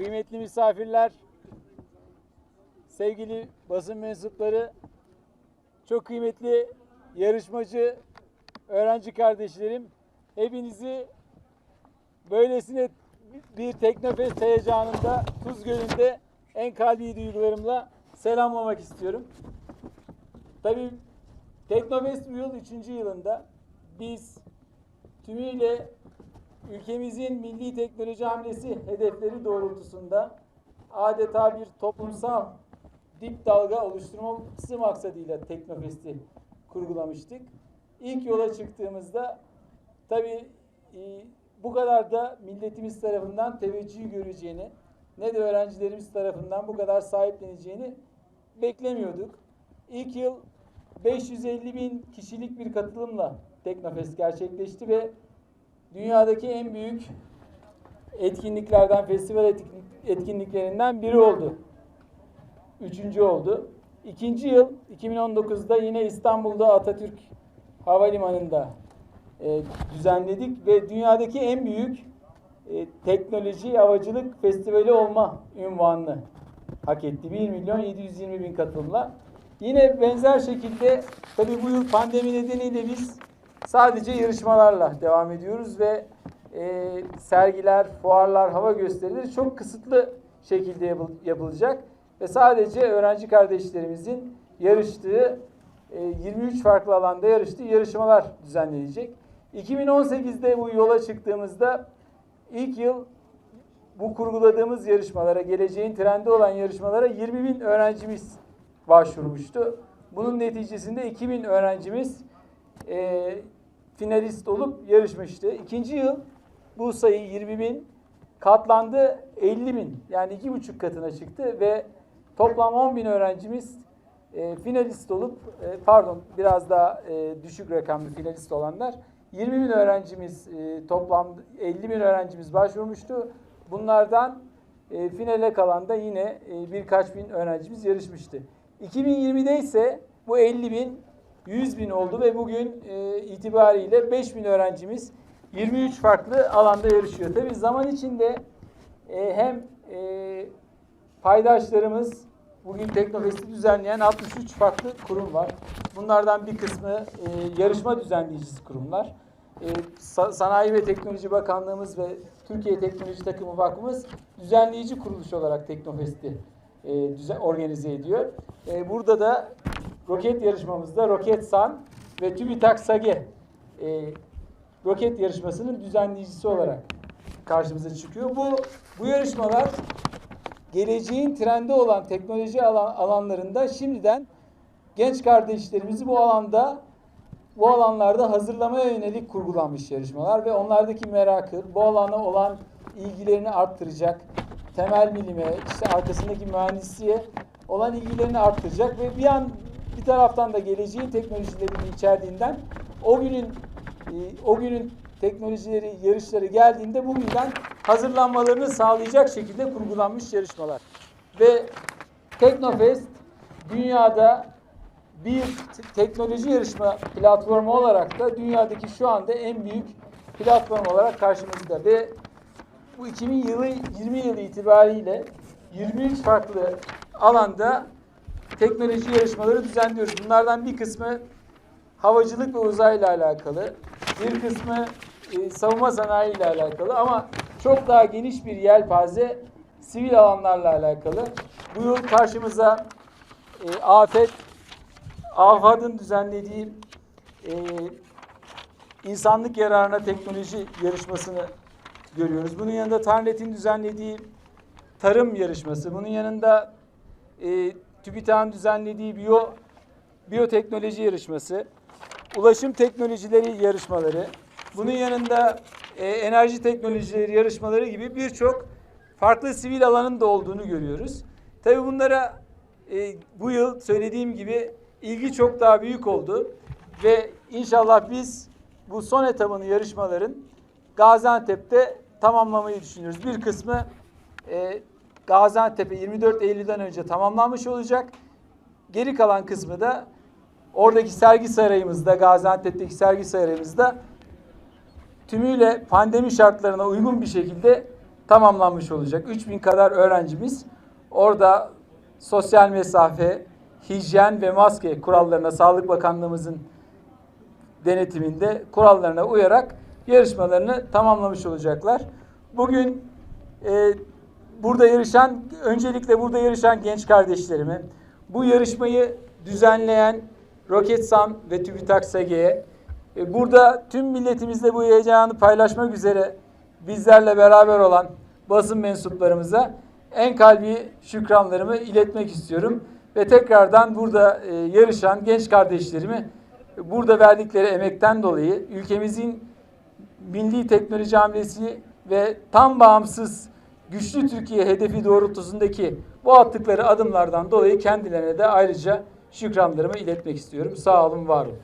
kıymetli misafirler, sevgili basın mensupları, çok kıymetli yarışmacı, öğrenci kardeşlerim, hepinizi böylesine bir Teknofest heyecanında Tuz Gölü'nde en kalbi duygularımla selamlamak istiyorum. Tabii Teknofest bu yıl 3. yılında biz tümüyle ülkemizin milli teknoloji hamlesi hedefleri doğrultusunda adeta bir toplumsal dip dalga oluşturması maksadıyla Teknofest'i kurgulamıştık. İlk yola çıktığımızda tabii e, bu kadar da milletimiz tarafından teveccüh göreceğini ne de öğrencilerimiz tarafından bu kadar sahipleneceğini beklemiyorduk. İlk yıl 550 bin kişilik bir katılımla Teknofest gerçekleşti ve dünyadaki en büyük etkinliklerden, festival etkin- etkinliklerinden biri oldu. Üçüncü oldu. İkinci yıl 2019'da yine İstanbul'da Atatürk Havalimanı'nda e, düzenledik ve dünyadaki en büyük e, teknoloji havacılık festivali olma ünvanını hak etti. 1 milyon 720 bin katılımla. Yine benzer şekilde tabii bu yıl pandemi nedeniyle biz sadece yarışmalarla devam ediyoruz ve e, sergiler, fuarlar, hava gösterileri çok kısıtlı şekilde yapıl- yapılacak ve sadece öğrenci kardeşlerimizin yarıştığı e, 23 farklı alanda yarıştığı yarışmalar düzenlenecek. 2018'de bu yola çıktığımızda ilk yıl bu kurguladığımız yarışmalara, geleceğin trendi olan yarışmalara 20 bin öğrencimiz başvurmuştu. Bunun neticesinde 2000 öğrencimiz e, finalist olup yarışmıştı. İkinci yıl bu sayı 20 bin katlandı 50 bin yani iki buçuk katına çıktı ve toplam 10 bin öğrencimiz e, finalist olup e, pardon biraz daha e, düşük rakamlı finalist olanlar 20 bin öğrencimiz e, toplam 50 bin öğrencimiz başvurmuştu. Bunlardan e, finale kalan da yine e, birkaç bin öğrencimiz yarışmıştı. 2020'de ise bu 50 bin 100 bin oldu ve bugün e, itibariyle 5 bin öğrencimiz 23 farklı alanda yarışıyor. Tabii zaman içinde e, hem e, paydaşlarımız bugün Teknofest'i düzenleyen 63 farklı kurum var. Bunlardan bir kısmı e, yarışma düzenleyicisi kurumlar. E, Sa- Sanayi ve Teknoloji Bakanlığımız ve Türkiye Teknoloji Takımı Vakfımız düzenleyici kuruluş olarak Teknofest'i e, düzen, organize ediyor. E, burada da roket yarışmamızda Roketsan ve TÜBİTAK SAGE e, roket yarışmasının düzenleyicisi olarak karşımıza çıkıyor. Bu bu yarışmalar geleceğin trendi olan teknoloji alan, alanlarında şimdiden genç kardeşlerimizi bu alanda bu alanlarda hazırlamaya yönelik kurgulanmış yarışmalar ve onlardaki merakı, bu alana olan ilgilerini arttıracak, temel bilime, işte arkasındaki mühendisliğe olan ilgilerini arttıracak ve bir an taraftan da geleceğin teknolojilerini içerdiğinden o günün e, o günün teknolojileri, yarışları geldiğinde bugünden hazırlanmalarını sağlayacak şekilde kurgulanmış yarışmalar. Ve Teknofest dünyada bir te- teknoloji yarışma platformu olarak da dünyadaki şu anda en büyük platform olarak karşımızda ve bu 2000 yılı 20 yılı itibariyle 23 farklı alanda teknoloji yarışmaları düzenliyoruz. Bunlardan bir kısmı havacılık ve uzayla alakalı, bir kısmı e, savunma sanayi ile alakalı ama çok daha geniş bir yelpaze sivil alanlarla alakalı. Bu yıl karşımıza e, afet, AFAD'ın düzenlediği e, insanlık yararına teknoloji yarışmasını görüyoruz. Bunun yanında Tarnet'in düzenlediği tarım yarışması, bunun yanında e, TÜBİTAK'ın düzenlediği biyo biyoteknoloji yarışması, ulaşım teknolojileri yarışmaları, bunun yanında e, enerji teknolojileri yarışmaları gibi birçok farklı sivil alanın da olduğunu görüyoruz. Tabii bunlara e, bu yıl söylediğim gibi ilgi çok daha büyük oldu ve inşallah biz bu son etabını yarışmaların Gaziantep'te tamamlamayı düşünüyoruz. Bir kısmı e, Gaziantep'e 24 Eylül'den önce tamamlanmış olacak. Geri kalan kısmı da oradaki sergi sarayımızda, Gaziantep'teki sergi sarayımızda tümüyle pandemi şartlarına uygun bir şekilde tamamlanmış olacak. 3000 kadar öğrencimiz orada sosyal mesafe, hijyen ve maske kurallarına Sağlık Bakanlığımızın denetiminde kurallarına uyarak yarışmalarını tamamlamış olacaklar. Bugün e, burada yarışan, öncelikle burada yarışan genç kardeşlerime, bu yarışmayı düzenleyen Roketsam ve TÜBİTAK SG'ye, e, burada tüm milletimizle bu heyecanı paylaşmak üzere bizlerle beraber olan basın mensuplarımıza en kalbi şükranlarımı iletmek istiyorum. Ve tekrardan burada e, yarışan genç kardeşlerimi burada verdikleri emekten dolayı ülkemizin milli teknoloji hamlesi ve tam bağımsız güçlü Türkiye hedefi doğrultusundaki bu attıkları adımlardan dolayı kendilerine de ayrıca şükranlarımı iletmek istiyorum. Sağ olun, var olun.